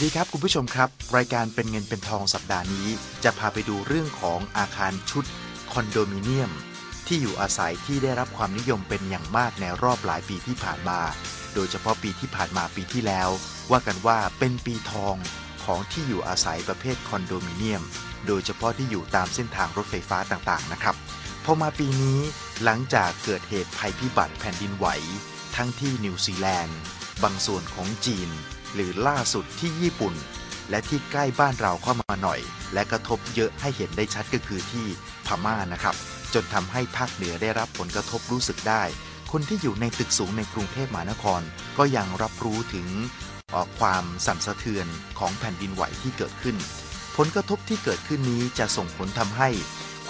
สวัสดีครับคุณผู้ชมครับ รายการเป็นเงินเป็นทองสัปดาห์นี้ จะพาไปดูเรื่องของอาคารชุดคอนโดมิเนียม ที่อยู่อาศัยที่ได้รับความนิยมเป็นอย่างมากในรอบหลายปีที่ผ่านมา โดยเฉพาะปีที่ผ่านมาปีที่แล้ว ว่ากันว่าเป็นปีทองของที่อยู่อาศัยประเภทคอนโดมิเนียม โดยเฉพาะที่อยู่ตามเส้นทางรถไฟฟ้าต่างๆนะครับพอมาปีนี้หลังจากเกิดเหตุภัยพิบัติแผ่นดินไหว ทั้งที่นิวซีแลนด์ บางส่วนของจีน หรือล่าสุดที่ญี่ปุ่น และที่ใกล้บ้านเราเข้ามาหน่อย และกระทบเยอะให้เห็นได้ชัดก็คือที่พม่านะครับ จนทำให้ภาคเหนือได้รับผลกระทบรู้สึกได้ คนที่อยู่ในตึกสูงในกรุงเทพมหานคร ก็ยังรับรู้ถึงออความสั่นสะเทือนของแผ่นดินไหวที่เกิดขึ้น ผลกระทบที่เกิดขึ้นนี้จะส่งผลทำให้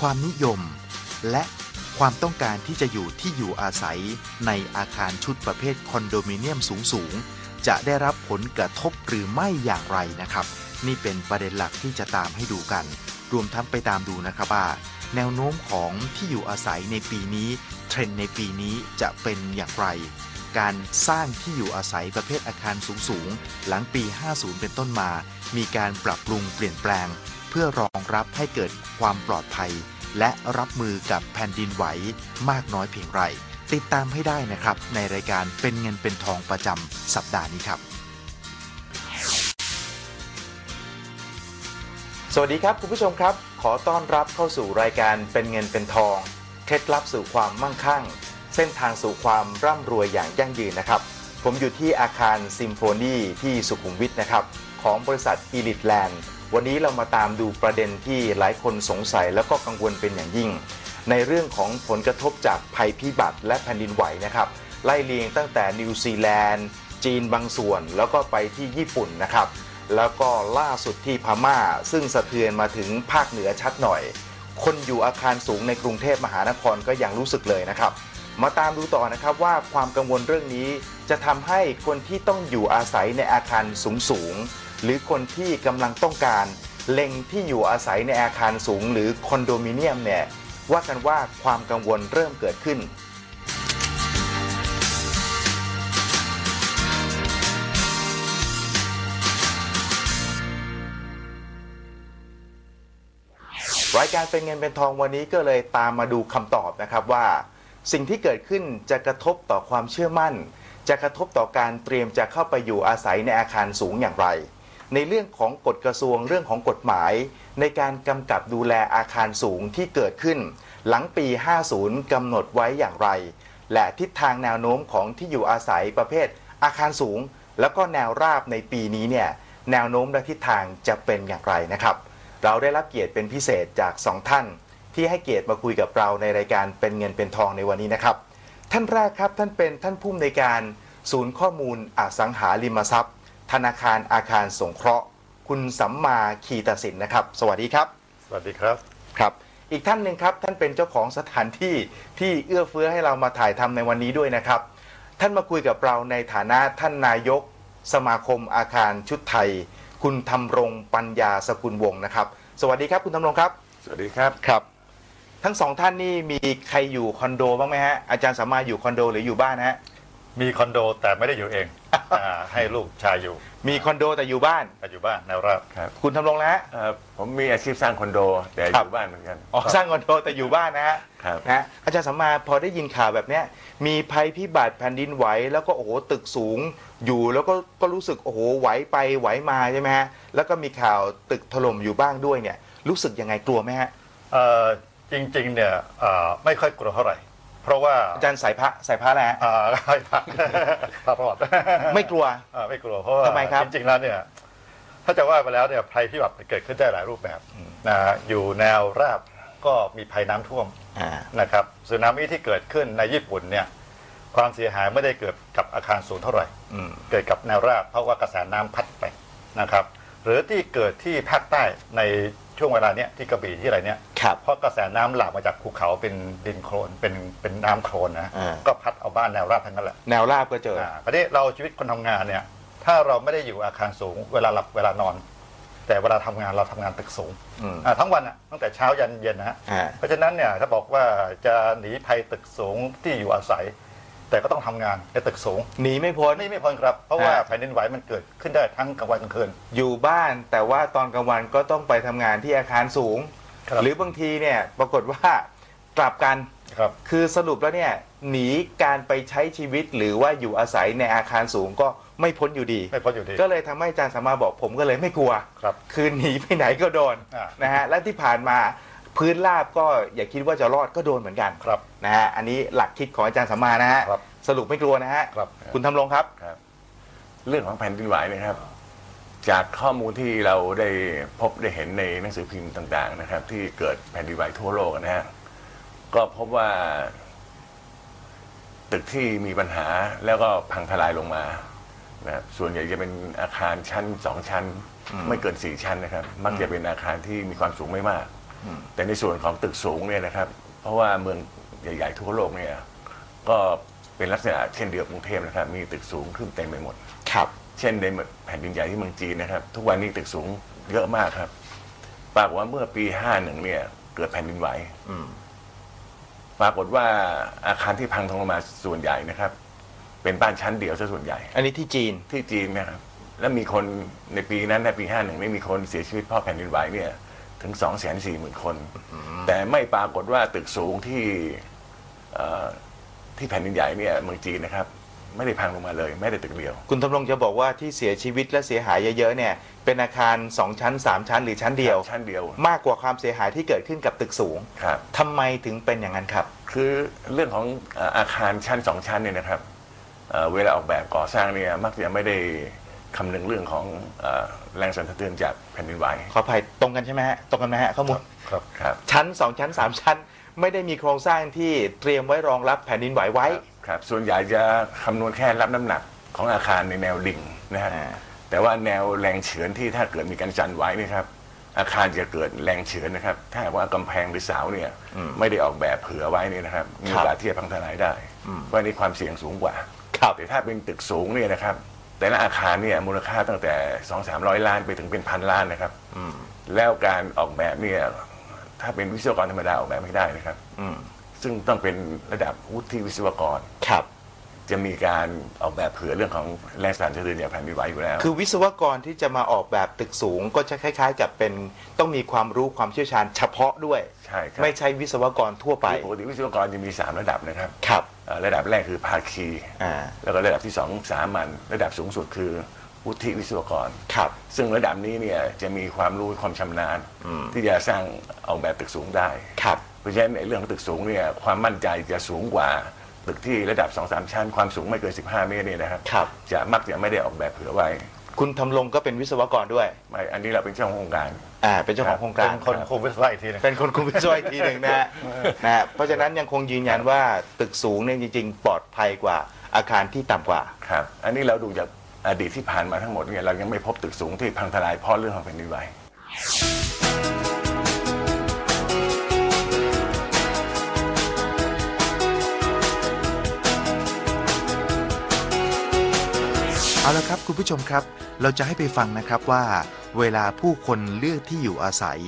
ความนิยม และความต้องการที่จะอยู่ที่อยู่อาศัยในอาคารชุดประเภทคอนโดมิเนียมสูงๆ จะได้รับผลกระทบหรือไม่อย่างไรนะครับ นี่เป็นประเด็นหลักที่จะตามให้ดูกัน รวมทั้งไปตามดูนะครับว่า แนวโน้มของที่อยู่อาศัยในปีนี้ เทรนด์ในปีนี้จะเป็นอย่างไร การสร้างที่อยู่อาศัยประเภทอาคารสูงๆ หลังปี 50 เป็นต้นมา มีการปรับปรุงเปลี่ยนแปลง เพื่อรองรับให้เกิดความปลอดภัย และรับมือกับแผ่นดินไหวมากน้อยเพียงไร ติดตามให้ได้นะครับ ในรายการเป็นเงินเป็นทองประจำสัปดาห์นี้ครับ สวัสดีครับคุณผู้ชมครับ ขอต้อนรับเข้าสู่รายการเป็นเงินเป็นทอง เคล็ดลับสู่ความมั่งคั่ง เส้นทางสู่ความร่ำรวยอย่างยั่งยืนนะครับ ผมอยู่ที่อาคารซิมโฟนีที่สุขุมวิทนะครับ ของบริษัทอีลิทแลนด์วันนี้เรามาตามดูประเด็นที่หลายคนสงสัยแล้วก็กังวลเป็นอย่างยิ่ง ในเรื่องของผลกระทบจากภัยพิบัติและแผ่นดินไหวนะครับ ไล่เลียงตั้งแต่นิวซีแลนด์ จีนบางส่วน แล้วก็ไปที่ญี่ปุ่นนะครับ แล้วก็ล่าสุดที่พม่า ซึ่งสะเทือนมาถึงภาคเหนือชัดหน่อย คนอยู่อาคารสูงในกรุงเทพมหานครก็ยังรู้สึกเลยนะครับ มาตามดูต่อนะครับว่าความกังวลเรื่องนี้จะทำให้คนที่ต้องอยู่อาศัยในอาคารสูงสูงๆหรือคนที่กำลังต้องการเล็งที่อยู่อาศัยในอาคารสูงหรือคอนโดมิเนียมเนี่ย ว่ากันว่าความกังวลเริ่มเกิดขึ้น รายการเป็นเงินเป็นทองวันนี้ก็เลยตามมาดูคำตอบนะครับว่า สิ่งที่เกิดขึ้นจะกระทบต่อความเชื่อมั่น จะกระทบต่อการเตรียมจะเข้าไปอยู่อาศัยในอาคารสูงอย่างไร ในเรื่องของกฎกระทรวงเรื่องของกฎหมาย ในการกำกับดูแลอาคารสูงที่เกิดขึ้น หลังปี 50 กำหนดไว้อย่างไร และทิศทางแนวโน้มของที่อยู่อาศัยประเภท อาคารสูง แล้วก็แนวราบในปีนี้เนี่ยแนวโน้มและทิศทางจะเป็นอย่างไรนะครับ เราได้รับเกียรติเป็นพิเศษจากสองท่าน ที่ให้เกียรติมาคุยกับเราในรายการเป็นเงินเป็นทองในวันนี้นะครับ ท่านแรกครับท่านเป็นท่านผู้อำนวยการศูนย์ข้อมูลอสังหาริมทรัพย์ ธนาคารอาคารสงเคราะห์ คุณสัมมาคีตสินนะครับ สวัสดีครับ สวัสดีครับ ครับ อีกท่านหนึ่งครับ ท่านเป็นเจ้าของสถานที่ที่เอื้อเฟื้อให้เรามาถ่ายทำในวันนี้ด้วยนะครับ ท่านมาคุยกับเราในฐานะท่านนายก สมาคมอาคารชุดไทย คุณธำรงปัญญาสกุลวงศ์นะครับ สวัสดีครับ คุณธำรงครับ สวัสดีครับครับ ทั้งสองท่านนี่มีใครอยู่คอนโดบ้างไหมฮะอาจารย์สามารถอยู่คอนโดหรืออยู่บ้านฮะ มีคอนโดแต่ไม่ได้อยู่เองอ่าให้ลูกชายอยู่มีคอนโดแต่อยู่บ้าน แต่อยู่บ้านแนวราบ ครับคุณทำรงแล้วฮะเอ่อผมมีอาชีพสร้างคอนโด แต่อครับยู่บ้านเหมือนกันอ๋อสร้างคอนโดแต่อยู่บ้านนะฮะ ครับนะฮะอาจารย์สัมมาพอได้ยินข่าวแบบเนี้ยมีภัยพิบัติแผ่นดินไหวแล้วก็โอ้โหตึกสูงอยู่แล้วก็ก็รู้สึกโอ้โหไหวไปไหวมาใช่ไหมฮะแล้วก็มีข่าวตึกถล่มอยู่บ้างด้วยเนี่ยรู้สึกยังไงกลัวไหมฮะ เอ่อจริงๆเนี่ยเอ่อไม่ค่อยกลัวเท่าไหร่ เพราะว่าอาจารย์สายพระสายพระแล้วฮะอ่าให้พักพระรอดไม่กลัว อ่าไม่กลัวเพราะว่าทำไมครับ จริงๆแล้วเนี่ย ถ้าจะว่าไปแล้วเนี่ยภัยพิบัติเกิดขึ้นได้หลายรูปแบบนะอยู่แนวราบก็มีภัยน้ำท่วมอ่านะครับสึนามิที่เกิดขึ้นในญี่ปุ่นเนี่ย ความเสียหายไม่ได้เกิดกับอาคารสูงเท่าไหร่ อืมเกิดกับแนวราบเพราะว่ากระแสน้ำพัดไปนะครับ หรือที่เกิดที่ภาคใต้ใน ช่วงเวลาเนี้ยที่กระบี่ที่อะไรเนี้ยครับ เพราะกระแสน้ำหลากมาจากภูเขาเป็นดินโคลนเป็นเป็นน้ำโคลนนะอ่า ก็พัดเอาบ้านแนวราบทั้งนั้นแหละแนวราบก็เจออ่าคราวนี้เราชีวิตคนทำงานเนี่ยถ้าเราไม่ได้อยู่อาคารสูง เวลาหลับเวลานอน แต่เวลาทำงานเราทำงานตึกสูงอืมอ่าทั้งวันอะตั้งแต่เช้ายันเย็นนะฮะ อ่า เพราะฉะนั้นเนี่ยถ้าบอกว่าจะหนีภัยตึกสูงที่อยู่อาศัย แต่ก็ต้องทำงานในตึกสูงหนีไม่พ้นไม่ไม่พ้นครับ เพราะว่าฮะ แผ่นดินไหวมันเกิดขึ้นได้ทั้งกลางวันกลางคืน อยู่บ้านแต่ว่าตอนกลางวันก็ต้องไปทำงานที่อาคารสูง ครับ หรือบางทีเนี่ยปรากฏว่ากลับกัน ครับ คือสรุปแล้วเนี่ยหนีการไปใช้ชีวิตหรือว่าอยู่อาศัยในอาคารสูงก็ไม่พ้นอยู่ดี ไม่พ้นอยู่ดี ก็เลยทำให้อาจารย์สามารถบอกผมก็เลยไม่กลัว ครับ คือหนีไปไหนก็โดนอ่านะฮะและที่ผ่านมา พื้นราบก็อย่าคิดว่าจะรอดก็โดนเหมือนกันครับนะฮะอันนี้หลักคิดของอาจารย์สามมานะฮะครับสรุปไม่กลัวนะฮะครับ คุณทำรงครับ ครับ เรื่องของแผ่นดินไหวนะครับ จากข้อมูลที่เราได้พบได้เห็นในหนังสือพิมพ์ต่าง ๆ นะครับ ที่เกิดแผ่นดินไหวทั่วโลกนะฮะก็พบว่า ตึกที่มีปัญหาแล้วก็พังทลายลงมานะครับส่วนใหญ่จะเป็นอาคารชั้นสองชั้น ไม่เกินสี่ชั้นนะครับ มักจะเป็นอาคารที่มีความสูงไม่มากอืม แต่ในส่วนของตึกสูงเนี่ยนะครับ เพราะว่าเมืองใหญ่ๆทั่วโลกเนี่ยก็เป็นลักษณะเช่นเดียวกับกรุงเทพนะครับ มีตึกสูงขึ้นเต็มไปหมด ครับ เช่นในแผ่นดินใหญ่ที่เมืองจีนนะครับ ทุกวันนี้ตึกสูงเยอะมากครับ ปรากฏว่าเมื่อปี 51 เนี่ย เกิดแผ่นดินไหวอืมปรากฏว่าอาคารที่พังทลงมาส่วนใหญ่นะครับ เป็นบ้านชั้นเดียวซะส่วนใหญ่ อันนี้ที่จีน ที่จีนนะครับ แล้วมีคนในปีนั้นในปี 51นี่มีคนเสียชีวิตเพราะแผ่นดินไหวเนี่ย ถึง 2 4 0 0 0 0 คน แต่ไม่ปรากฏว่าตึกสูงที่เอ่อที่แผ่นดินใหญ่เนี่ยเมืองจีนนะครับ ไม่ได้พังลงมาเลยไม่ได้ตึกเดียว คุณทำรงจะบอกว่าที่เสียชีวิตและเสียหายเยอะๆเนี่ยเป็นอาคาร 2 ชั้น 3 ชั้น หรือชั้นเดียว ชั้นเดียว มากกว่าความเสียหายที่เกิดขึ้นกับตึกสูงครับทำไมถึงเป็นอย่างนั้นครับ คือเรื่องของเอ่ออาคารชั้นสองชั้นเนี่ยนะครับเอ่อเวลาออกแบบก่อสร้างเนี่ยมักจะไม่ได้ คำนึงเรื่องของเอ่อแรงสั่นสะเทือนจากแผ่นดินไหวขออภัยตรงกันใช่ไหมฮะตรงกันไหมฮะข้อมูลครับครับชั้น2ชั้น3ชั้น ไม่ได้มีโครงสร้างที่เตรียมไว้รองรับแผ่นดินไหวไว้ ครับส่วนใหญ่จะคำนวณแค่รับน้ำหนักของอาคารในแนวดิ่งนะฮะอ่า แต่ว่าแนวแรงเฉือนที่ถ้าเกิดมีการสั่นไหวเนะครับ อาคารจะเกิดแรงเฉือนนะครับ ถ้าหากว่ากำแพงหรือเสาเนี่ยไม่ได้ออกแบบเผื่อไว้เนี่ยนะครับมีโอกาสที่จะพังทลายได้เพราะนี่ความเสี่ยงสูงกว่า ครับ แต่ถ้าเป็นตึกสูงเนี่ยนะครับ แต่ละอาคารเนี่ยมูลค่าตั้งแต่สองสามร้อยล้านไปถึงเป็นพันล้านนะครับ อืม แล้วการออกแบบเนี่ยถ้าเป็นวิศวกรธรรมดาออกแบบไม่ได้นะครับ อืม ซึ่งต้องเป็นระดับวุฒิวิศวกร ครับ จะมีการออกแบบเผื่อเรื่องของแรงสั่นสะเทือนจากแผ่นดินไหวอยู่แล้ว คือวิศวกรที่จะมาออกแบบตึกสูงก็จะคล้ายๆ กับเป็นต้องมีความรู้ความเชี่ยวชาญเฉพาะด้วย ใช่ครับไม่ใช่วิศวกรทั่วไปคือปกติวิศวกรจะมี 3 ระดับนะครับครับเอ่อระดับแรกคือภาคี อ่าแล้วก็ระดับที่2สามัญระดับสูงสุดคือวุฒิวิศวกร ครับ ซึ่งระดับนี้เนี่ยจะมีความรู้ความชำนาญ อืม ที่จะสร้างออกแบบตึกสูงได้ ครับ เพราะฉะนั้นในเรื่องของตึกสูงเนี่ยความมั่นใจจะสูงกว่า ตึกที่ระดับ 2-3 ชั้น ความสูงไม่เกิน 15 เมตรเนี่ยนะครับครับ จะมักจะไม่ได้ออกแบบเผื่อไว้คุณทำรงก็เป็นวิศวกรด้วย ไม่อันนี้เราเป็นเจ้าของโครงการ อ่า เป็นเจ้าของโครงกาเป็รนคนคุมวิศวะอีกทีหนึง เป็นคนคุมวิศวะอีกทีหนึ่งนะฮะ นะฮะเพราะฉะนั้นยังคงยืนยันว่าตึกสูงเนี่ยจริง ๆ ปลอดภัยกว่าอาคารที่ต่ำกว่า ครับ อันนี้เราดูจากอดีตที่ผ่านมาทั้งหมดเนี่ยเรายังไม่พบตึกสูงที่พังทลายเพราะเรื่องของแผ่นดินไหว เอาละครับคุณผู้ชมครับ เราจะให้ไปฟังนะครับว่า เวลาผู้คนเลือกที่อยู่อาศัย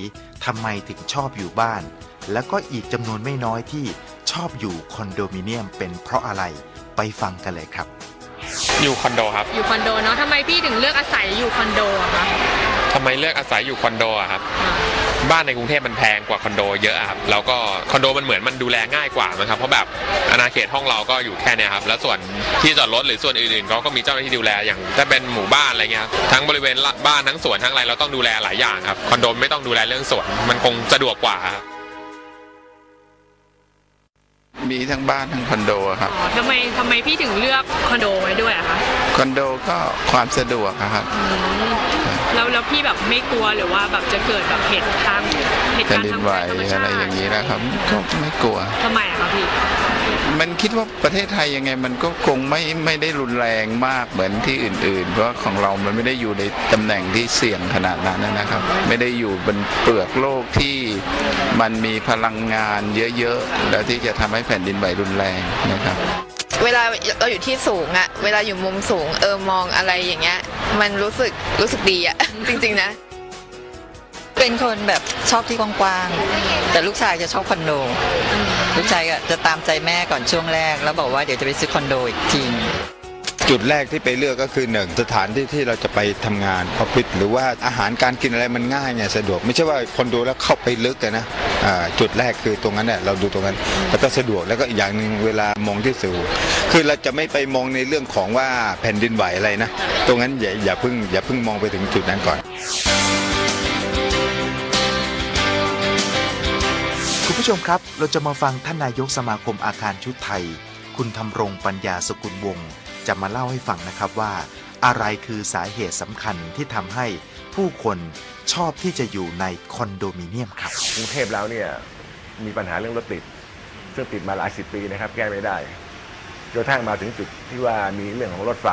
ทำไมถึงชอบอยู่บ้าน แล้วก็อีกจำนวนไม่น้อยที่ชอบอยู่คอนโดมิเนียมเป็นเพราะอะไรไปฟังกันเลยครับ อยู่คอนโดครับ อยู่คอนโดเนาะทำไมพี่ถึงเลือกอาศัยอยู่คอนโดอะคะทำไมเลือกอาศัยอยู่คอนโดอะครับ บ้านในกรุงเทพมันแพงกว่าคอนโดเยอะอะครับแล้วก็คอนโดมันเหมือนมันดูแลง่ายกว่ามั้งครับเพราะแบบอาณาเขตห้องเราก็อยู่แค่เนี้ยครับแล้วส่วนที่จอดรถหรือส่วนอื่นๆเขาก็มีเจ้าหน้าที่ดูแลอย่างถ้าเป็นหมู่บ้านอะไรเงี้ยครับทั้งบริเวณบ้านทั้งสวนทั้งอะไรเราต้องดูแลหลายอย่างครับคอนโดไม่ต้องดูแลเรื่องสวนมันคงสะดวกกว่าครับมีทั้งบ้านทั้งคอนโดอะครับอ๋อทำไมทำไมพี่ถึงเลือกคอนโดไว้ด้วยอะคะ คอนโดก็ความสะดวกอะครับอืม แล้วแล้วพี่แบบไม่กลัวหรือว่าแบบจะเกิดแบบเหตุทางเหตุแผ่กานรณ์ดินทางไหวธรรมชาอะไรติอย่างนี้นะครับ ก็ไม่กลัว ทำไมอะคะพี่ มันคิดว่าประเทศไทยยังไงมันก็คงไม่ไม่ได้รุนแรงมากเหมือนที่อื่นๆ เพราะของเรามันไม่ได้อยู่ในตำแหน่งที่เสี่ยงขนาดนั้นนะครับ ไม่ได้อยู่บนเปลือกโลกที่มันมีพลังงานเยอะๆ แล้วที่จะทำให้แผ่นดินไหวรุนแรงนะครับ เวลาเราอยู่ที่สูงอะเวลาอยู่มุมสูงเออมองอะไรอย่างเงี้ย มันรู้สึกรู้สึกดีอะ จริง ๆ นะ เป็นคนแบบชอบที่กว้างๆแต่ลูกชายจะชอบคอนโด ลูกชายก็จะตามใจแม่ก่อนช่วงแรก แล้วบอกว่าเดี๋ยวจะไปซื้อคอนโดอีกที จุดแรกที่ไปเลือกก็คือหนึ่งสถานที่ที่เราจะไปทำงานออฟฟิศหรือว่าอาหารการกินอะไรมันง่ายไงสะดวก ไม่ใช่ว่าคนดูแล้วเข้าไปลึกอะนะจุดแรกคือตรงนั้นเนี่ยเราดูตรงนั้นแล้วก็สะดวกแล้วก็อีกอย่างหนึ่งเวลามองที่สูงคือเราจะไม่ไปมองในเรื่องของว่าแผ่นดินไหวอะไรนะ ตรงนั้นอย่าอย่าเพิ่งอย่าเพิ่งมองไปถึงจุดนั้นก่อนคุณผู้ชมครับ เราจะมาฟังท่านนายกสมาคมอาคารชุดไทย คุณทำรงปัญญาสกุลวงศ์ จะมาเล่าให้ฟังนะครับว่า อะไรคือสาเหตุสำคัญที่ทำให้ผู้คนชอบที่จะอยู่ในคอนโดมิเนียมครับ กรุงเทพแล้วเนี่ยมีปัญหาเรื่องรถติด ซึ่งติดมาหลายสิบปีนะครับ แก้ไม่ได้จนกระทั่งมาถึงจุดที่ว่ามีเรื่องของรถไฟ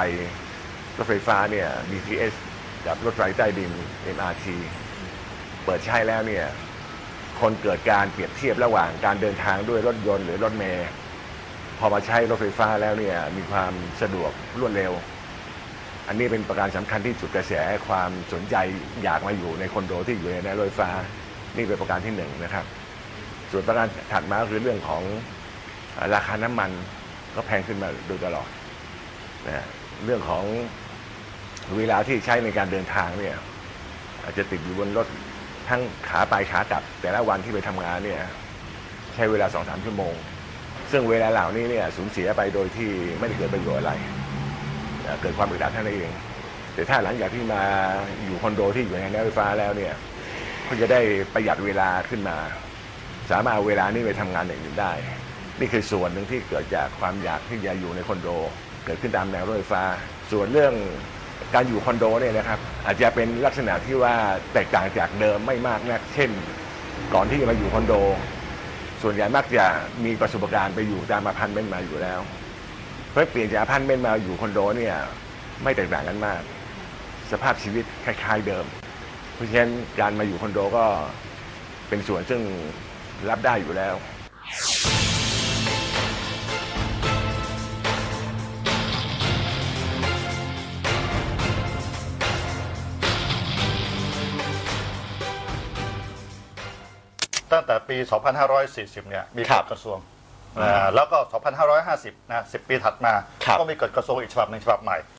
รถไฟฟ้าเนี่ย BTS กับรถไฟใต้ดิน MRT เปิดใช้แล้วเนี่ย คนเกิดการเปรียบเทียบระหว่างการเดินทางด้วยรถยนต์หรือรถเมล์ พอมาใช้รถไฟฟ้าแล้วเนี่ยมีความสะดวกรวดเร็ว อันนี้เป็นประการสำคัญที่จุดกระแสความสนใจอยากมาอยู่ในคอนโดที่อยู่ในรถไฟฟ้านี่เป็นประการที่หนึ่งนะครับ ส่วนประการถัดมาก็คือเรื่องของราคาน้ำมันก็แพงขึ้นมาโดยตลอดนะเรื่องของเวลาที่ใช้ในการเดินทางเนี่ยอาจจะติดอยู่บนรถทั้งขาไปขากลับ แต่ละวันที่ไปทำงานเนี่ยใช้เวลาสองสามชั่วโมง ซึ่งเวลาเหล่านี้เนี่ยสูญเสียไปโดยที่ไม่ได้เกิดประโยชน์อะไร เกิดความอึดอัดเท่านั้นเอง แต่ถ้าหลังจากที่มาอยู่คอนโดที่อยู่ในรถไฟฟ้าแล้วเนี่ยก็จะได้ประหยัดเวลาขึ้นมา สามารถเอาเวลานี้ไปทำงานอย่างอื่นได้ นี่คือส่วนหนึ่งที่เกิดจากความอยากที่จะอยู่ในคอนโด เกิดขึ้นตามแนวรถไฟฟ้า ส่วนเรื่องการอยู่คอนโดเนี่ยนะครับ อาจจะเป็นลักษณะที่ว่าแตกต่างจากเดิมไม่มากนัก เช่น ก่อนที่จะมาอยู่คอนโด ส่วนใหญ่มักจะมีประสบการณ์ไปอยู่ตามอพาร์ตเมนต์มาอยู่แล้วเพราะเปลี่ยนจากอพาร์ตเมนต์มาอยู่คอนโดเนี่ยไม่แตกต่างกันมาก สภาพชีวิตคล้าย ๆเดิม เพราะฉะนั้นการมาอยู่คอนโดก็เป็นส่วนซึ่งรับได้อยู่แล้ว ปี 2540 เนี่ยมีครักบฎกระทรวงอ่าแล้วก็ 2550 นะ 10 ปีถัดมาครับก็มีกฎกระทรวงอีกฉบับหนึ่งฉบับใหม่